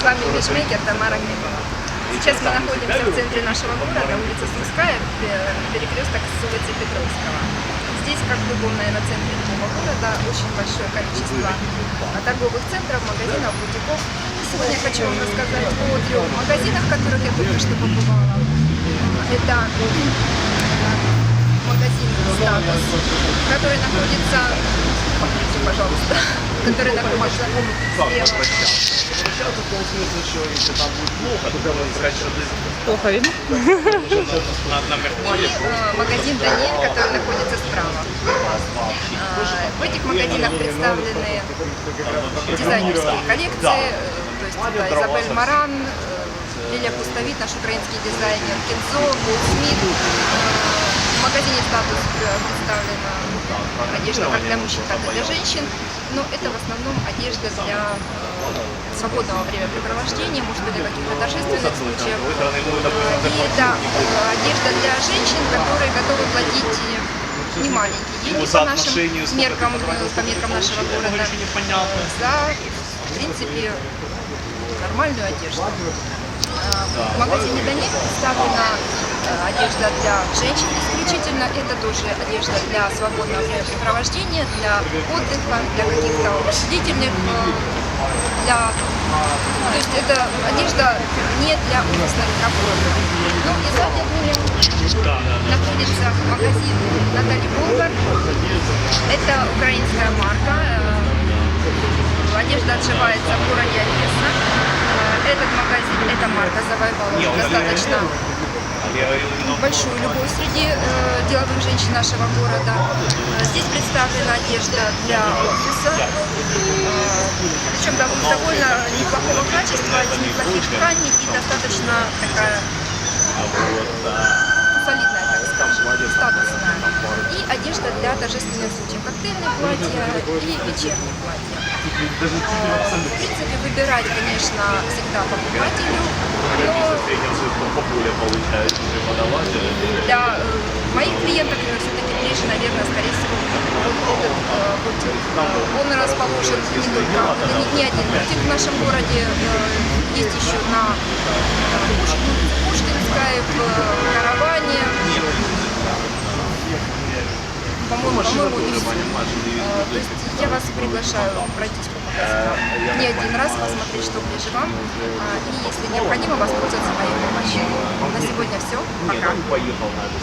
С вами Вишмейкер Тамара Климова. Сейчас мы находимся в центре нашего города, улица Сумская, пе- перекресток с улицы Петровского. Здесь, как в любом, наверное, центре любого города, очень большое количество торговых центров, магазинов, бутиков. Сегодня я хочу вам рассказать о трех магазинах, в которых я только что побывала. Это магазин «Статус», который находится, покажите, пожалуйста, который будет плохо, видно. э, магазин «Даниэль», который находится справа. А, В этих магазинах представлены дизайнерские коллекции, э, то есть это Изабель Маран, э, Лилия Пустовит, наш украинский дизайнер, Кензо, Голд Смит. Э, В магазине «Статус» представлена одежда как для мужчин, так и для женщин, но это в основном одежда для э, свободного времяпрепровождения, может быть, для каких-то торжественных случаев. Э, И да, э, одежда для женщин, которые готовы платить э, немаленькие деньги по нашим меркам, э, по меркам нашего города, за, в принципе, нормальную одежду. Э, В магазине Даниль представлена э, одежда для женщин исключительно. Это тоже одежда для свободного времяпрепровождения, для отдыха, для каких-то длительных, э, для... То есть это одежда не для офисных работ. Ну и сзади от меня находится магазин Натальи Болгар. Это украинская марка. Э, Одежда отшивается в городе Одесса. Э, Этот магазин, эта марка завоевала достаточно большую любовь среди э, деловых женщин нашего города. Э, Здесь представлена одежда для офиса, э, причем дов- довольно неплохого качества, неплохих тканей и достаточно такая солидная, так скажем, статусная. И одежда для торжественных случаев, коктейльные платья и вечерние платья. Э, В принципе, выбирать, конечно, всегда покупателю, но среднюю цифру по поле получает преподаватель. для э, моих клиентов все-таки ближе, наверное, скорее всего, вот этот э, бутик. Э, Он расположен не только, не, не один бутик в нашем городе, э, есть еще на э, улице Пушкинской, в э, Караване, по-моему, по-моему, и все. Э, То есть я вас приглашаю пройтись не один раз, посмотреть, что ближе вам, А, и если необходимо, воспользоваться моей помощью. На сегодня все. Пока.